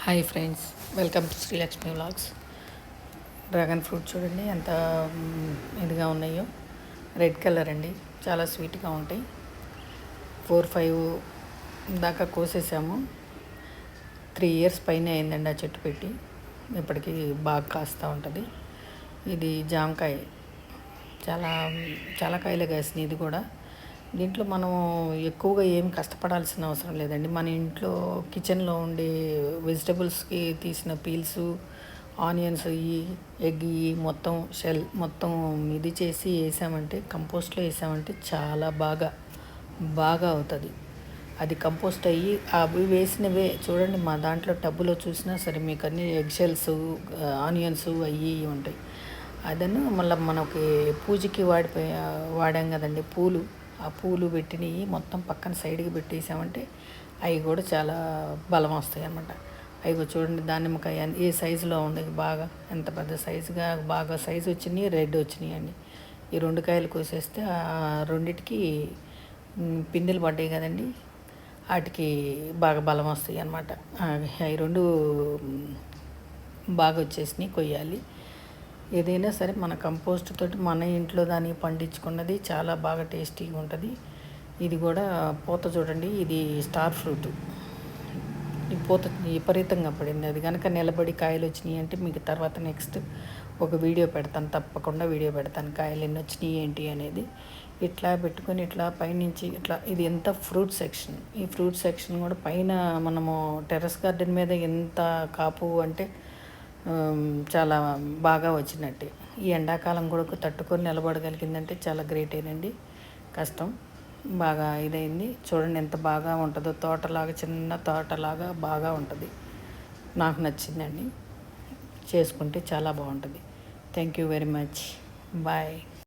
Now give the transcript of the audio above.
Hi friends welcome to Srilakshmi vlogs. Dragon fruit చూడండి ఎంత ఇదిగా ఉన్నాయో. రెడ్ కలర్ అండి చాలా స్వీట్గా ఉంటాయి. ఫోర్ ఫైవ్ దాకా కోసేసాము. త్రీ ఇయర్స్ పైన అయిందండి ఆ చెట్టు పెట్టి. ఇప్పటికీ బాగా కాస్తూ ఉంటుంది. ఇది జామకాయ. చాలా చాలా కాయలు కాసినాయి ఇది కూడా. దీంట్లో మనం ఎక్కువగా ఏం కష్టపడాల్సిన అవసరం లేదండి. మన ఇంట్లో కిచెన్లో ఉండే వెజిటబుల్స్కి తీసిన పీల్స్ ఆనియన్స్ ఈ ఎగ్ ఈ మొత్తం షెల్ మొత్తం ఇది చేసి వేసామంటే కంపోస్ట్లో వేసామంటే చాలా బాగా బాగా అవుతుంది. అది కంపోస్ట్ అయ్యి అవి వేసినవే చూడండి మా దాంట్లో టబ్బులో చూసినా సరే మీకు అన్ని ఎగ్ షెల్స్ ఆనియన్స్ అవి ఇవి ఉంటాయి. అదను మళ్ళీ మనకి పూజకి వాడిపోయి వాడాం కదండి పూలు. ఆ పూలు పెట్టినవి మొత్తం పక్కన సైడ్కి పెట్టేసామంటే అవి కూడా చాలా బలం వస్తాయి అన్నమాట. అవి చూడండి దానిమ్మకాయ ఏ సైజులో ఉంది బాగా ఎంత పెద్ద సైజుగా బాగా సైజు వచ్చినాయి రెడ్ వచ్చినాయి అండి. ఈ రెండు కాయలు కోసేస్తే ఆ రెండిటికి పిందెలు పడ్డాయి కదండి వాటికి బాగా బలం వస్తాయి అన్నమాట. అవి రెండు బాగా వచ్చేసినాయి కొయ్యాలి. ఏదైనా సరే మన కంపోస్ట్ తోటి మన ఇంట్లో దాన్ని పండించుకున్నది చాలా బాగా టేస్టీగా ఉంటుంది. ఇది కూడా పూత చూడండి ఇది స్టార్ ఫ్రూట్. ఈ పూత విపరీతంగా పడింది. అది కనుక నిలబడి కాయలు వచ్చినాయి అంటే మీకు తర్వాత నెక్స్ట్ ఒక వీడియో పెడతాను. తప్పకుండా వీడియో పెడతాను. కాయలు ఎన్ని వచ్చినాయి ఏంటి అనేది. ఇట్లా పెట్టుకొని ఇట్లా పైనుంచి ఇట్లా ఇది ఎంత ఫ్రూట్ సెక్షన్ ఈ ఫ్రూట్ సెక్షన్ కూడా పైన మనము టెర్రస్ గార్డెన్ మీద ఎంత కాపు అంటే చాలా బాగా వచ్చినట్టే. ఈ ఎండాకాలం కూడా తట్టుకొని నిలబడగలిగిందంటే చాలా గ్రేట్ ఏనండి. కష్టం. బాగా ఇదైంది. చూడండి ఎంత బాగా ఉంటుందో. తోటలాగా చిన్న తోటలాగా బాగా ఉంటుంది. నాకు నచ్చిందండి. చేసుకుంటే చాలా బాగుంటుంది. Thank you very much bye